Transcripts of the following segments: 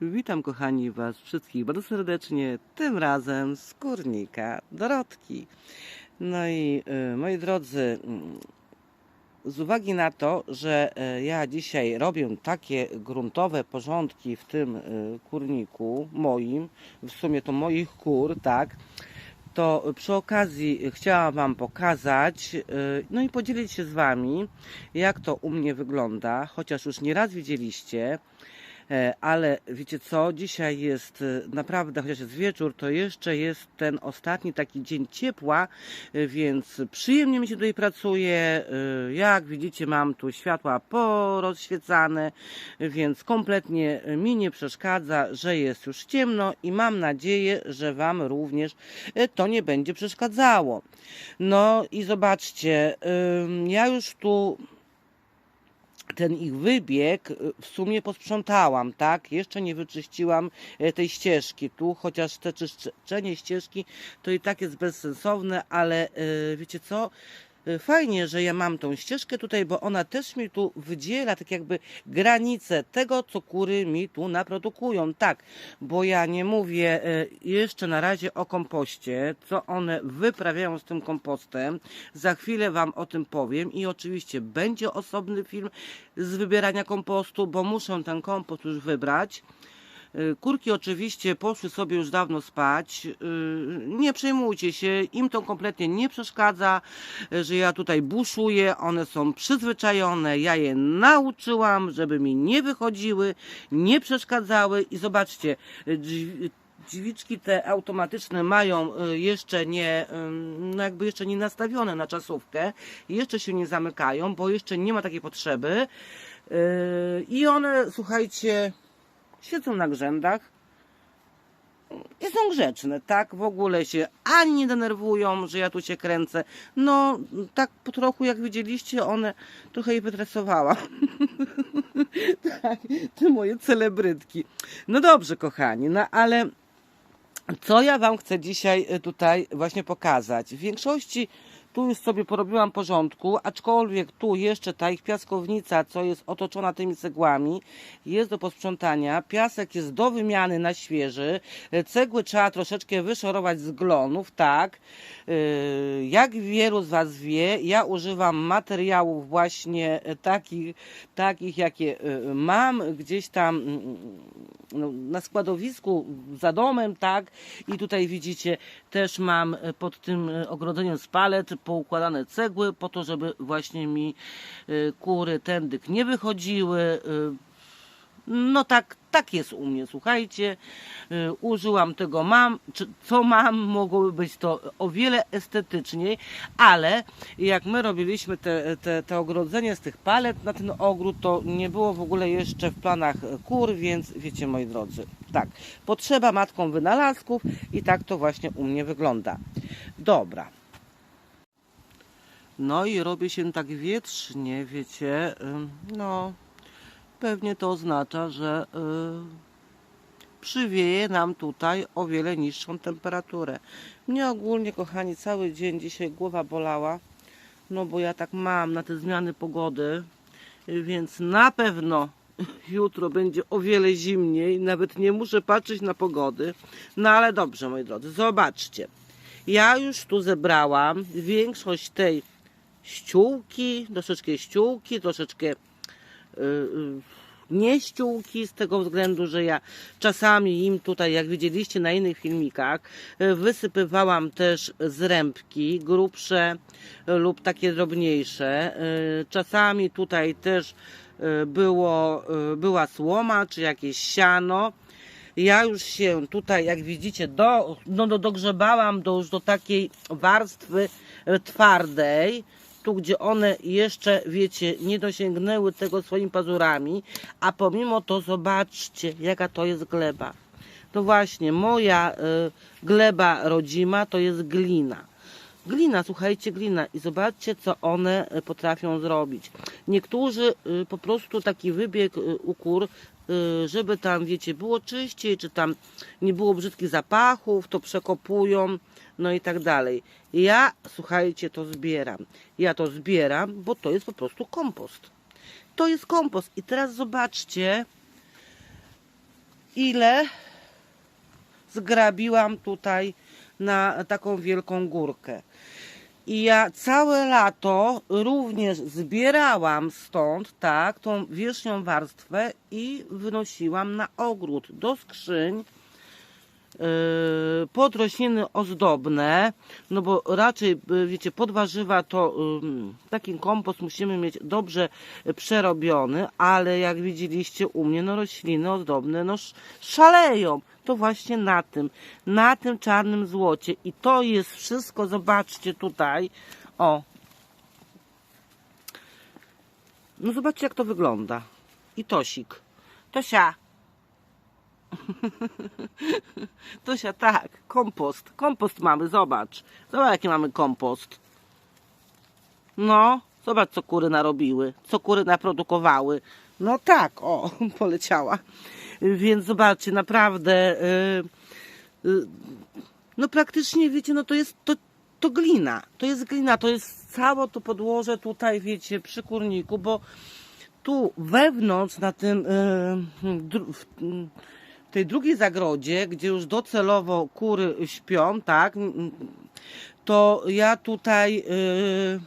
Witam kochani Was wszystkich bardzo serdecznie, tym razem z Kurnika Dorotki. No i y, moi drodzy, mm, z uwagi na to, że y, ja dzisiaj robię takie gruntowe porządki w tym y, kurniku moim, w sumie to moich kur, tak, to przy okazji chciałam Wam pokazać, y, no i podzielić się z Wami, jak to u mnie wygląda, chociaż już nieraz widzieliście, Ale wiecie co, dzisiaj jest e, naprawdę, chociaż jest wieczór, to jeszcze jest ten ostatni taki dzień ciepła, e, więc przyjemnie mi się tutaj pracuje. E, Jak widzicie, mam tu światła porozświecane, więc kompletnie mi nie przeszkadza, że jest już ciemno i mam nadzieję, że Wam również e, to nie będzie przeszkadzało. No i zobaczcie, ja już tu ten ich wybieg y, w sumie posprzątałam, tak? Jeszcze nie wyczyściłam e, tej ścieżki tu, chociaż te czyszczenie ścieżki to i tak jest bezsensowne, ale e, wiecie co? E, Fajnie, że ja mam tą ścieżkę tutaj, bo ona też mi tu wydziela tak jakby granice tego, co kury mi tu naprodukują. Tak, bo ja nie mówię e, jeszcze na razie o kompoście, co one wyprawiają z tym kompostem. Za chwilę Wam o tym powiem i oczywiście będzie osobny film z wybierania kompostu, bo muszę ten kompost już wybrać. Kurki oczywiście poszły sobie już dawno spać. Y, Nie przejmujcie się, im to kompletnie nie przeszkadza, y, że ja tutaj buszuję. One są przyzwyczajone. Ja je nauczyłam, żeby mi nie wychodziły, nie przeszkadzały. I zobaczcie, drzwiczki te automatyczne mają y, jeszcze nie, no jakby jeszcze nie nastawione na czasówkę. Jeszcze się nie zamykają, bo jeszcze nie ma takiej potrzeby. I one, słuchajcie, siedzą na grzędach i są grzeczne, tak? W ogóle się ani nie denerwują, że ja tu się kręcę. No, tak po trochu, jak widzieliście, one trochę je wytresowałam. tak, te moje celebrytki. No dobrze, kochani, no ale co ja Wam chcę dzisiaj y, tutaj właśnie pokazać? W większości tu już sobie porobiłam porządku, aczkolwiek tu jeszcze ta ich piaskownica, co jest otoczona tymi cegłami, jest do posprzątania. Piasek jest do wymiany na świeży. Cegły trzeba troszeczkę wyszorować z glonów, tak. Y, Jak wielu z Was wie, ja używam materiałów właśnie takich, takich jakie y, mam gdzieś tam mm, no, na składowisku za domem, tak? I tutaj widzicie, też mam e, pod tym ogrodzeniem z poukładane cegły po to, żeby właśnie mi e, kury tędyk nie wychodziły. e, No tak, tak jest u mnie, słuchajcie. Y, Użyłam tego mam, czy co mam, mogłoby być to o wiele estetyczniej, ale jak my robiliśmy te, te, te ogrodzenie z tych palet na ten ogród, to nie było w ogóle jeszcze w planach kur, więc wiecie moi drodzy, tak, potrzeba matką wynalazków i tak to właśnie u mnie wygląda. Dobra. No i robi się tak wietrznie, wiecie, no pewnie to oznacza, że y, przywieje nam tutaj o wiele niższą temperaturę. Mnie ogólnie, kochani, cały dzień dzisiaj głowa bolała, no bo ja tak mam na te zmiany pogody, więc na pewno jutro będzie o wiele zimniej, nawet nie muszę patrzeć na pogody. No ale dobrze, moi drodzy, zobaczcie. Ja już tu zebrałam większość tej ściółki, troszeczkę ściółki, troszeczkę y, y, nie ściółki, z tego względu, że ja czasami im tutaj, jak widzieliście na innych filmikach, y, wysypywałam też zrębki grubsze y, lub takie drobniejsze. Czasami tutaj też było, była słoma czy jakieś siano. Ja już się tutaj, jak widzicie, do, no, do, dogrzebałam do, już do takiej warstwy twardej, tu gdzie one jeszcze, wiecie, nie dosięgnęły tego swoimi pazurami, a pomimo to zobaczcie, jaka to jest gleba. To właśnie, moja y, gleba rodzima to jest glina. Glina, słuchajcie, glina i zobaczcie, co one y, potrafią zrobić. Niektórzy y, po prostu taki wybieg y, u kur, y, żeby tam, wiecie, było czyściej, czy tam nie było brzydkich zapachów, to przekopują, no i tak dalej. Ja, słuchajcie, to zbieram. Ja to zbieram, bo to jest po prostu kompost. To jest kompost. I teraz zobaczcie, ile zgrabiłam tutaj na taką wielką górkę. I ja całe lato również zbierałam stąd, tak, tą wierzchnią warstwę i wynosiłam na ogród do skrzyń pod rośliny ozdobne, no bo raczej, yy, wiecie, pod warzywa to taki kompost musimy mieć dobrze przerobiony, ale jak widzieliście u mnie, no rośliny ozdobne, no sz- szaleją. To właśnie na tym, na tym czarnym złocie. I to jest wszystko, zobaczcie tutaj, o. No zobaczcie jak to wygląda. I Tosik. Tosia, Tosia, tak, kompost. Kompost mamy, zobacz. Zobacz, jaki mamy kompost. No, zobacz, co kury narobiły, co kury naprodukowały. No tak, o, poleciała. Więc zobaczcie, naprawdę, y, y, no praktycznie, wiecie, no to jest, to, to glina. To jest glina, to jest całe to podłoże tutaj, wiecie, przy kurniku, bo tu wewnątrz na tym y, w tej drugiej zagrodzie, gdzie już docelowo kury śpią, tak, to ja tutaj y,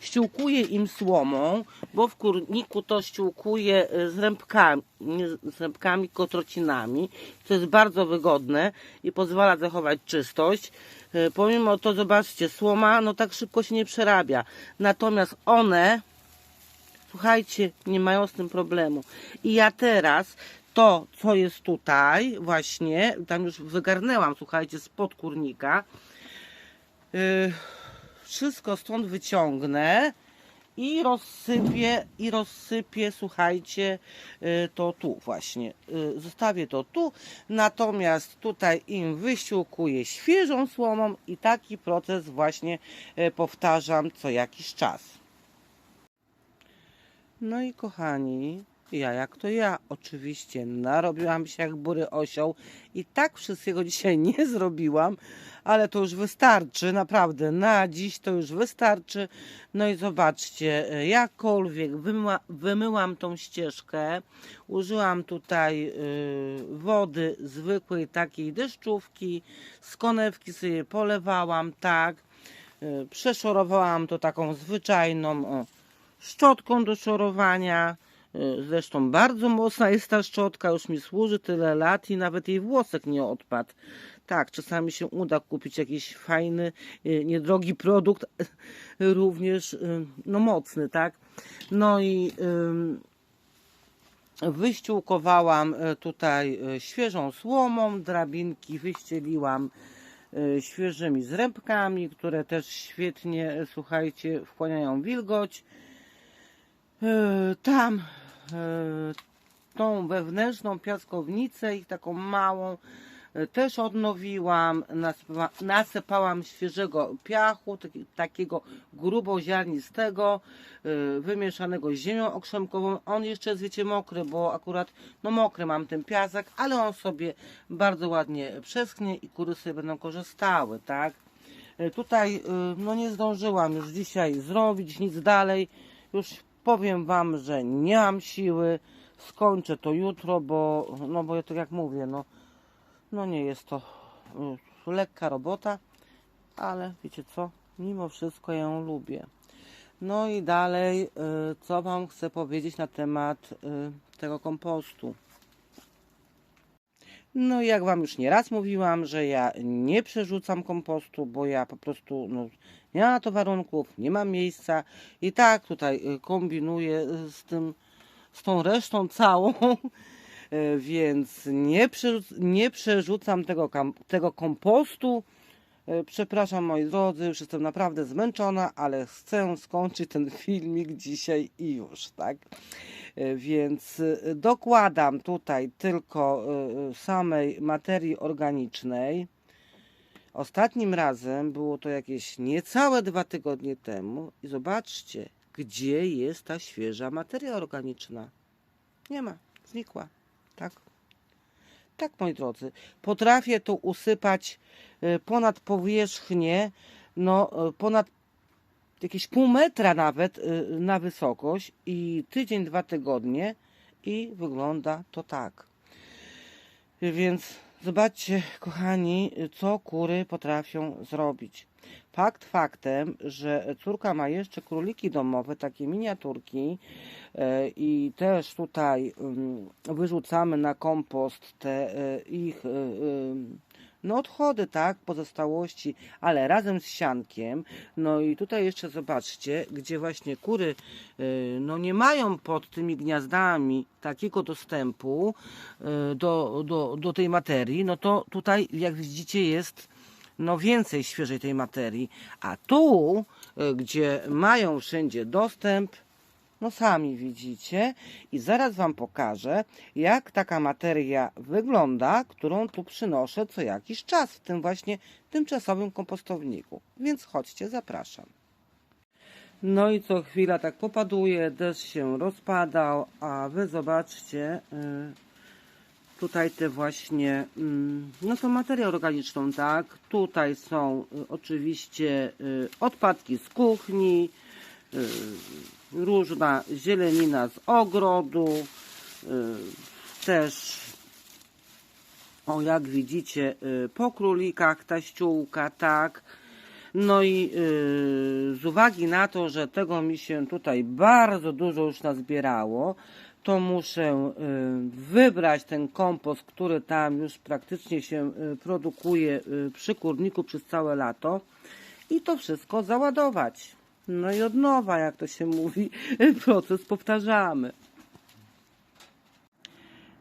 ściółkuję im słomą, bo w kurniku to ściółkuję y, z rębkami, z rębkami, kotrocinami, co jest bardzo wygodne i pozwala zachować czystość. Y, Pomimo to, zobaczcie, słoma no tak szybko się nie przerabia. Natomiast one Słuchajcie, nie mają z tym problemu. I ja teraz to, co jest tutaj, właśnie, tam już wygarnęłam, słuchajcie, spod kurnika, yy, wszystko stąd wyciągnę i rozsypię, i rozsypię, słuchajcie, yy, to tu właśnie. Yy, zostawię to tu, natomiast tutaj im wysiłkuję świeżą słomą i taki proces właśnie powtarzam co jakiś czas. No i kochani, ja jak to ja, oczywiście narobiłam się jak bury osioł i tak wszystkiego dzisiaj nie zrobiłam, ale to już wystarczy, naprawdę, na dziś to już wystarczy. No i zobaczcie, e, jakkolwiek wymyła, wymyłam tą ścieżkę, użyłam tutaj y, wody zwykłej takiej deszczówki, z konewki sobie polewałam, tak, y, przeszorowałam to taką zwyczajną, o, szczotką do szorowania. Y, Zresztą bardzo mocna jest ta szczotka, już mi służy tyle lat i nawet jej włosek nie odpadł. Tak, czasami się uda kupić jakiś fajny, y, niedrogi produkt, również y, no mocny, tak? No i wyściółkowałam tutaj świeżą słomą, drabinki wyścieliłam świeżymi zrębkami, które też świetnie, słuchajcie, wchłaniają wilgoć. E, tam e, tą wewnętrzną piaskownicę i taką małą e, też odnowiłam, nasypa, nasypałam świeżego piachu, taki, takiego gruboziarnistego, wymieszanego z ziemią okrzemkową. On jeszcze jest, wiecie, mokry, bo akurat, no mokry mam ten piasek, ale on sobie bardzo ładnie przeschnie i kury sobie będą korzystały, tak? Tutaj, no nie zdążyłam już dzisiaj zrobić nic dalej, już powiem Wam, że nie mam siły, skończę to jutro, bo, no bo ja tak jak mówię, no, no nie jest to y, lekka robota, ale wiecie co, mimo wszystko ją lubię. No i dalej, y, co Wam chcę powiedzieć na temat y, tego kompostu. No jak Wam już nieraz mówiłam, że ja nie przerzucam kompostu, bo ja po prostu no, nie ma na to warunków, nie mam miejsca i tak tutaj y, kombinuję y, z tym, z tą resztą całą, y, więc nie, przerzuc nie przerzucam tego, tego kompostu. Y, Przepraszam moi drodzy, już jestem naprawdę zmęczona, ale chcę skończyć ten filmik dzisiaj i już, tak? Y, Więc y, dokładam tutaj tylko samej materii organicznej. Ostatnim razem było to jakieś niecałe dwa tygodnie temu i zobaczcie, gdzie jest ta świeża materia organiczna. Nie ma, znikła. Tak. Tak, moi drodzy. Potrafię tu usypać y, ponad powierzchnię, no y, ponad jakieś pół metra nawet y, na wysokość i tydzień, dwa tygodnie I wygląda to tak. Więc zobaczcie, kochani, co kury potrafią zrobić. Fakt faktem, że córka ma jeszcze króliki domowe, takie miniaturki e, i też tutaj mm, wyrzucamy na kompost te e, ich e, no odchody, tak, pozostałości, ale razem z siankiem. No i tutaj jeszcze zobaczcie, gdzie właśnie kury no nie mają pod tymi gniazdami takiego dostępu do, do, do tej materii, no to tutaj jak widzicie jest no więcej świeżej tej materii, a tu, y, gdzie mają wszędzie dostęp, no sami widzicie i zaraz Wam pokażę, jak taka materia wygląda, którą tu przynoszę co jakiś czas w tym właśnie tymczasowym kompostowniku. Więc chodźcie, zapraszam. No i co chwila tak popaduje, deszcz się rozpadał, a Wy zobaczcie, y, tutaj te właśnie, mm, no to materię organiczną, tak? Tutaj są y, oczywiście y, odpadki z kuchni, y, różna zielenina z ogrodu, też o jak widzicie po królikach ta ściółka, tak. No i z uwagi na to, że tego mi się tutaj bardzo dużo już nazbierało, to muszę y, wybrać ten kompost, który tam już praktycznie się y, produkuje y, przy kurniku przez całe lato i to wszystko załadować. No i od nowa, jak to się mówi, proces powtarzamy.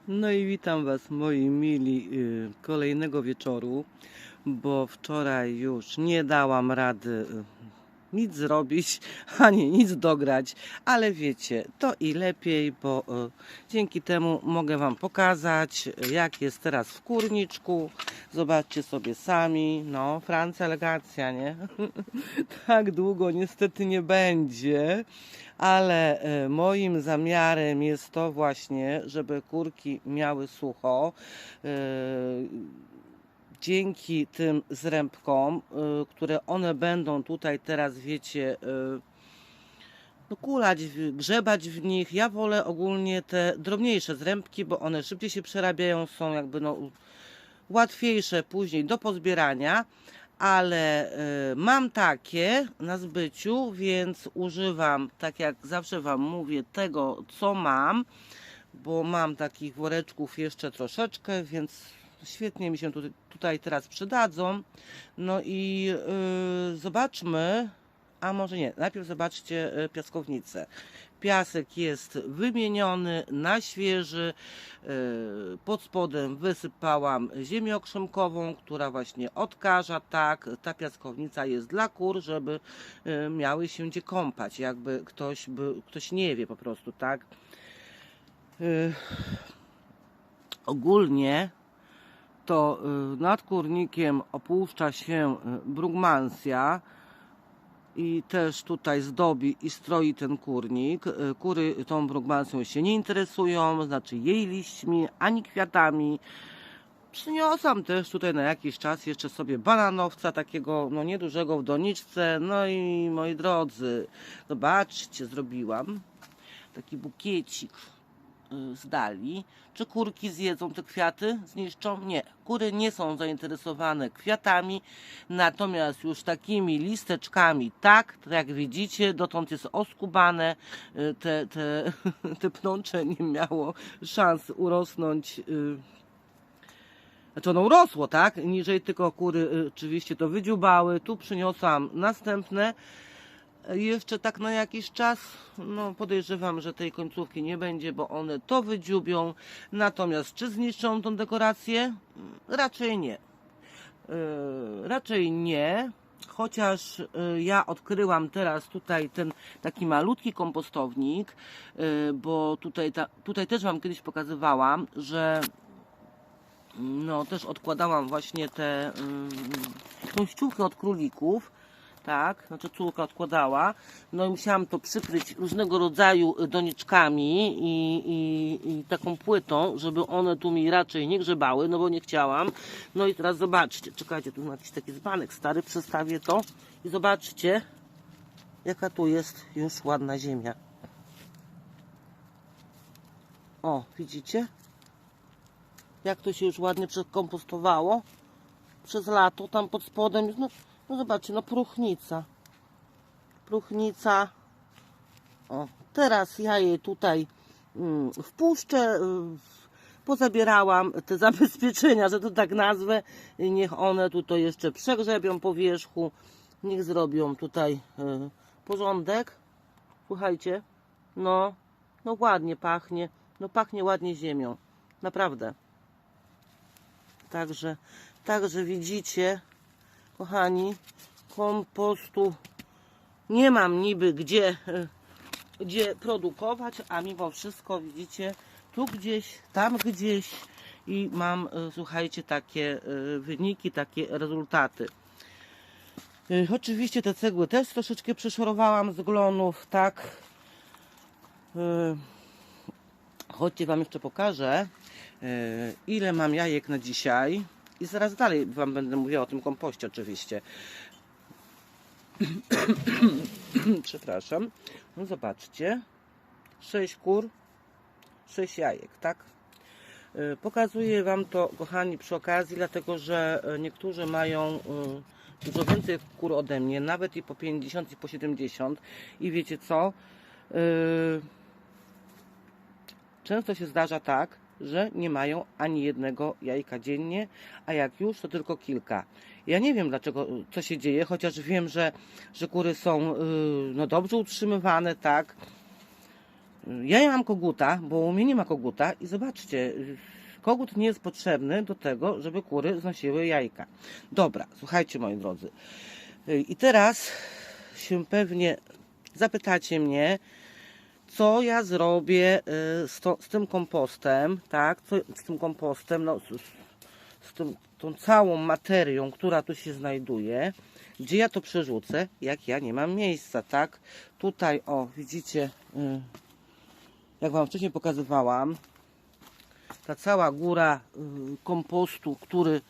No i witam Was, moi mili, kolejnego wieczoru, bo wczoraj już nie dałam rady nic zrobić, ani nic dograć, ale wiecie, to i lepiej, bo y, dzięki temu mogę Wam pokazać, y, jak jest teraz w kurniczku. Zobaczcie sobie sami, no, Francja elegancja, nie? tak długo niestety nie będzie, ale e, moim zamiarem jest to właśnie, żeby kurki miały sucho. E, Dzięki tym zrębkom, e, które one będą tutaj teraz, wiecie, e, no kulać, grzebać w nich. Ja wolę ogólnie te drobniejsze zrębki, bo one szybciej się przerabiają, są jakby no łatwiejsze później do pozbierania, ale y, mam takie na zbyciu, więc używam, tak jak zawsze Wam mówię, tego co mam, bo mam takich woreczków jeszcze troszeczkę, więc świetnie mi się tutaj, tutaj teraz przydadzą. No i y, zobaczmy, a może nie, najpierw zobaczcie y, piaskownicę. Piasek jest wymieniony na świeży. y, Pod spodem wysypałam ziemię okrzemkową, która właśnie odkaża. Tak, ta piaskownica jest dla kur, żeby y, miały się gdzie kąpać. Jakby ktoś, by, ktoś nie wie po prostu, tak. Ogólnie to y, nad kurnikiem opuszcza się y, brugmansja i też tutaj zdobi i stroi ten kurnik. Y, Kury tą brugmansją się nie interesują, znaczy jej liśćmi ani kwiatami. Przyniosłam też tutaj na jakiś czas jeszcze sobie bananowca takiego no niedużego w doniczce. No i moi drodzy, zobaczcie, zrobiłam taki bukiecik z dali. Czy kurki zjedzą te kwiaty? Zniszczą? Nie. Kury nie są zainteresowane kwiatami, natomiast już takimi listeczkami, tak, jak widzicie, dotąd jest oskubane, y, te, te, te pnącze nie miało szans urosnąć. y, Znaczy ono urosło, tak? Niżej tylko kury y, oczywiście to wydziubały. Tu przyniosłam następne jeszcze tak na jakiś czas, no podejrzewam, że tej końcówki nie będzie, bo one to wydziubią. Natomiast czy zniszczą tą dekorację? Mm, Raczej nie. Yy, raczej nie. Chociaż yy, ja odkryłam teraz tutaj ten taki malutki kompostownik, yy, bo tutaj, ta, tutaj też Wam kiedyś pokazywałam, że no też odkładałam właśnie te yy, tą od królików tak, znaczy córka odkładała, no i musiałam to przykryć różnego rodzaju doniczkami i, i, i taką płytą, żeby one tu mi raczej nie grzebały, no bo nie chciałam. No i teraz zobaczcie, czekajcie, tu mam jakiś taki dzbanek stary, przestawię to i zobaczcie, jaka tu jest już ładna ziemia. O, widzicie? Jak to się już ładnie przekompostowało przez lato, tam pod spodem, no, no zobaczcie, no próchnica. Próchnica. O, teraz ja je tutaj mm, wpuszczę. y, Pozabierałam te zabezpieczenia, że to tak nazwę. Niech one tutaj jeszcze przegrzebią po wierzchu. Niech zrobią tutaj y, porządek. Słuchajcie, no, no ładnie pachnie. No pachnie ładnie ziemią. Naprawdę. Także, także widzicie, kochani, kompostu nie mam niby gdzie, e, gdzie produkować, a mimo wszystko widzicie, tu gdzieś, tam gdzieś i mam, e, słuchajcie, takie e, wyniki, takie rezultaty. Oczywiście te cegły też troszeczkę przeszorowałam z glonów, tak. Chodźcie Wam jeszcze pokażę, ile mam jajek na dzisiaj. I zaraz dalej Wam będę mówiła o tym kompoście oczywiście. Przepraszam. No zobaczcie. 6 kur, 6 jajek, tak? E, Pokazuję Wam to, kochani, przy okazji, dlatego że e, niektórzy mają e, dużo więcej kur ode mnie, nawet i po 50 i po 70. I wiecie co? Często się zdarza tak, że nie mają ani jednego jajka dziennie, a jak już, to tylko kilka. Ja nie wiem dlaczego, co się dzieje, chociaż wiem, że, że kury są yy, no, dobrze utrzymywane, tak. Ja nie mam koguta, bo u mnie nie ma koguta i zobaczcie, kogut nie jest potrzebny do tego, żeby kury znosiły jajka. Dobra, słuchajcie moi drodzy. Yy, I teraz się pewnie zapytacie mnie, co ja zrobię y, z, to, z tym kompostem, tak? Co, z tym kompostem, no, z, z tym, tą całą materią, która tu się znajduje, gdzie ja to przerzucę, jak ja nie mam miejsca, tak? Tutaj, o, widzicie, y, jak Wam wcześniej pokazywałam, ta cała góra y, kompostu, który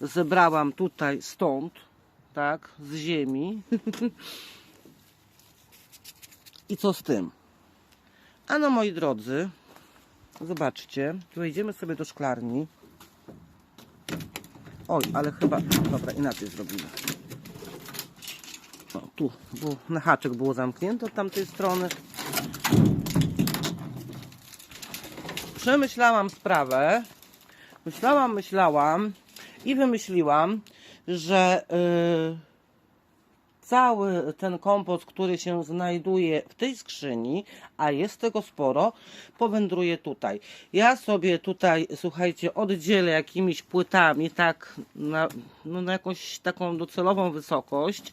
zebrałam tutaj stąd, tak, z ziemi. I co z tym? A no moi drodzy, zobaczcie, wejdziemy sobie do szklarni. Oj, ale chyba, dobra, inaczej zrobimy. O, tu, bo na haczek było zamknięte od tamtej strony. Przemyślałam sprawę. Myślałam, myślałam i wymyśliłam, że yy, cały ten kompost, który się znajduje w tej skrzyni, a jest tego sporo, powędruje tutaj. Ja sobie tutaj, słuchajcie, oddzielę jakimiś płytami, tak, na, no, na jakąś taką docelową wysokość,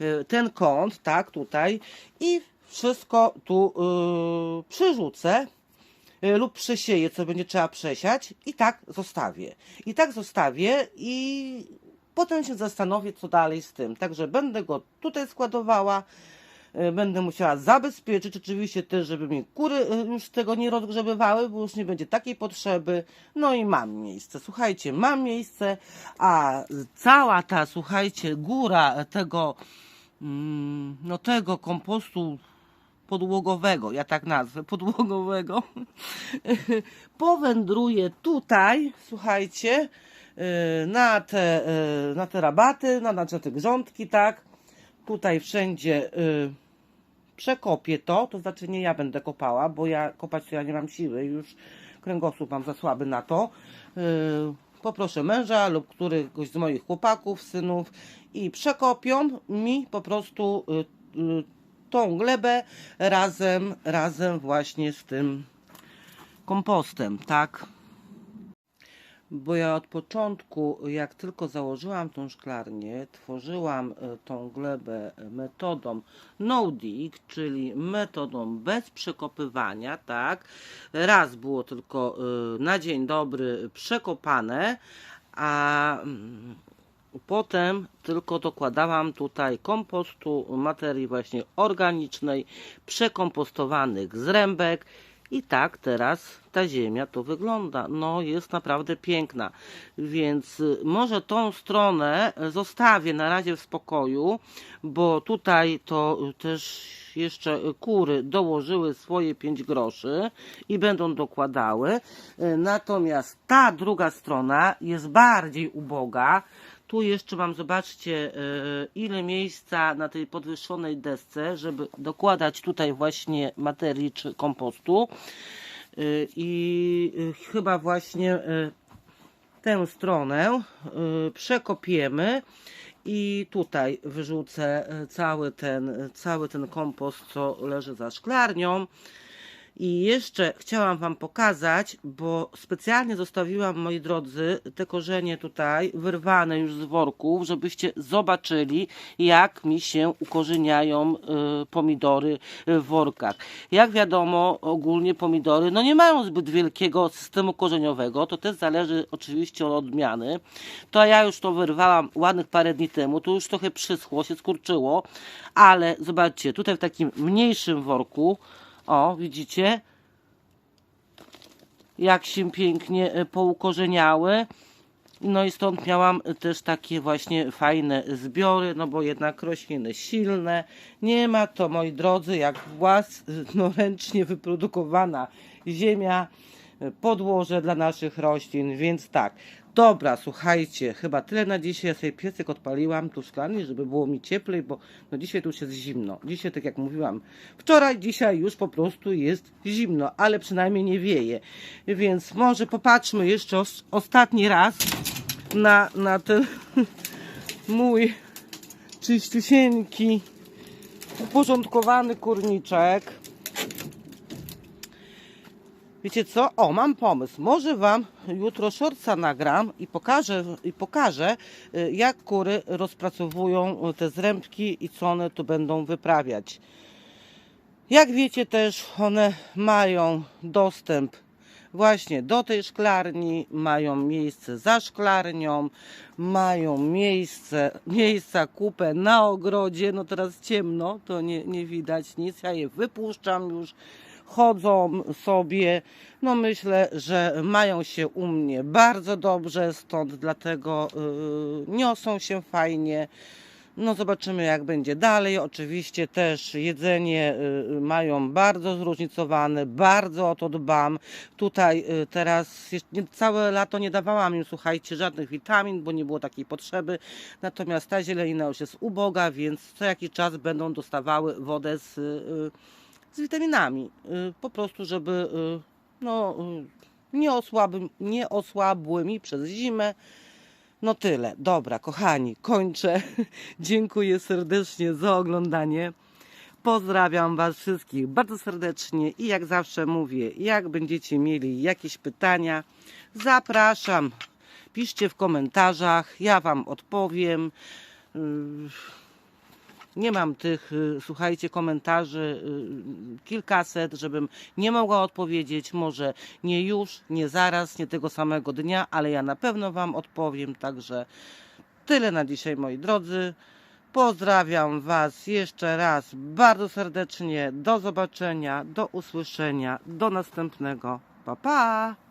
y, ten kąt, tak, tutaj i wszystko tu yy, przerzucę y, lub przesieję, co będzie trzeba przesiać i tak zostawię. I tak zostawię i potem się zastanowię, co dalej z tym. Także będę go tutaj składowała. y, Będę musiała zabezpieczyć oczywiście też, żeby mi kury y, już tego nie rozgrzebywały, bo już nie będzie takiej potrzeby. No i mam miejsce. Słuchajcie, mam miejsce, a cała ta, słuchajcie, góra tego, mm, no tego kompostu podłogowego, ja tak nazwę, podłogowego, powędruje tutaj, słuchajcie, na te, y, na te rabaty, na, na te grządki, tak, tutaj wszędzie y, przekopię to, to znaczy nie ja będę kopała, bo ja kopać to ja nie mam siły, już kręgosłup mam za słaby na to. Poproszę męża lub któregoś z moich chłopaków, synów i przekopią mi po prostu y, y, tą glebę razem, razem właśnie z tym kompostem, tak? Bo ja od początku, jak tylko założyłam tą szklarnię, tworzyłam e, tą glebę metodą no dig, czyli metodą bez przekopywania, tak? Raz było tylko e, na dzień dobry przekopane, a mm, Potem tylko dokładałam tutaj kompostu, materii właśnie organicznej, przekompostowanych zrębek I tak teraz ta ziemia to wygląda. No, jest naprawdę piękna. Więc y, może tą stronę zostawię na razie w spokoju, bo tutaj to też jeszcze kury dołożyły swoje 5 groszy i będą dokładały. Y, Natomiast ta druga strona jest bardziej uboga. Tu jeszcze mam, zobaczcie, y, ile miejsca na tej podwyższonej desce, żeby dokładać tutaj właśnie materii czy kompostu. Y, I y, chyba właśnie tę stronę przekopiemy i tutaj wyrzucę cały ten, cały ten kompost, co leży za szklarnią. I jeszcze chciałam Wam pokazać, bo specjalnie zostawiłam, moi drodzy, te korzenie tutaj wyrwane już z worków, żebyście zobaczyli, jak mi się ukorzeniają y, pomidory w workach. Jak wiadomo, ogólnie pomidory no nie mają zbyt wielkiego systemu korzeniowego, to też zależy oczywiście od odmiany. To ja już to wyrwałam ładnych parę dni temu, to już trochę przyschło, się skurczyło, ale zobaczcie, tutaj w takim mniejszym worku, o, widzicie? Jak się pięknie e, poukorzeniały. No i stąd miałam też takie właśnie fajne zbiory, no bo jednak rośliny silne. Nie ma to, moi drodzy, jak własnoręcznie wyprodukowana ziemia, e, podłoże dla naszych roślin, więc tak. Dobra, słuchajcie, chyba tyle na dzisiaj. Ja sobie piesek odpaliłam tu w szklarni, żeby było mi cieplej, bo no dzisiaj tu już jest zimno. Dzisiaj, tak jak mówiłam, wczoraj, dzisiaj już po prostu jest zimno, ale przynajmniej nie wieje. Więc może popatrzmy jeszcze os- ostatni raz na, na ten mój czyściusieńki, uporządkowany kurniczek. Wiecie co? O, mam pomysł. Może Wam jutro shortsa nagram i pokażę, i pokażę y, jak kury rozpracowują y, te zrębki i co one tu będą wyprawiać. Jak wiecie też, one mają dostęp właśnie do tej szklarni, mają miejsce za szklarnią, mają miejsce, miejsca kupę na ogrodzie. No teraz ciemno, to nie, nie widać nic. Ja je wypuszczam już chodzą sobie. No myślę, że mają się u mnie bardzo dobrze, stąd dlatego yy, niosą się fajnie. No zobaczymy jak będzie dalej. Oczywiście też jedzenie y, mają bardzo zróżnicowane, bardzo o to dbam. Tutaj y, teraz całe lato nie dawałam im, słuchajcie, żadnych witamin, bo nie było takiej potrzeby. Natomiast ta zielenina już jest uboga, więc co jakiś czas będą dostawały wodę z, y, z witaminami. Y, Po prostu, żeby y, no, y, nie, osłaby, nie osłabły mi przez zimę. No tyle. Dobra, kochani, kończę. Dziękuję serdecznie za oglądanie. Pozdrawiam Was wszystkich bardzo serdecznie i jak zawsze mówię, jak będziecie mieli jakieś pytania, zapraszam. Piszcie w komentarzach, ja Wam odpowiem. Nie mam tych, y, słuchajcie, komentarzy y, kilkaset, żebym nie mogła odpowiedzieć. Może nie już, nie zaraz, nie tego samego dnia, ale ja na pewno Wam odpowiem. Także tyle na dzisiaj, moi drodzy. Pozdrawiam Was jeszcze raz bardzo serdecznie. Do zobaczenia, do usłyszenia, do następnego. Pa, pa!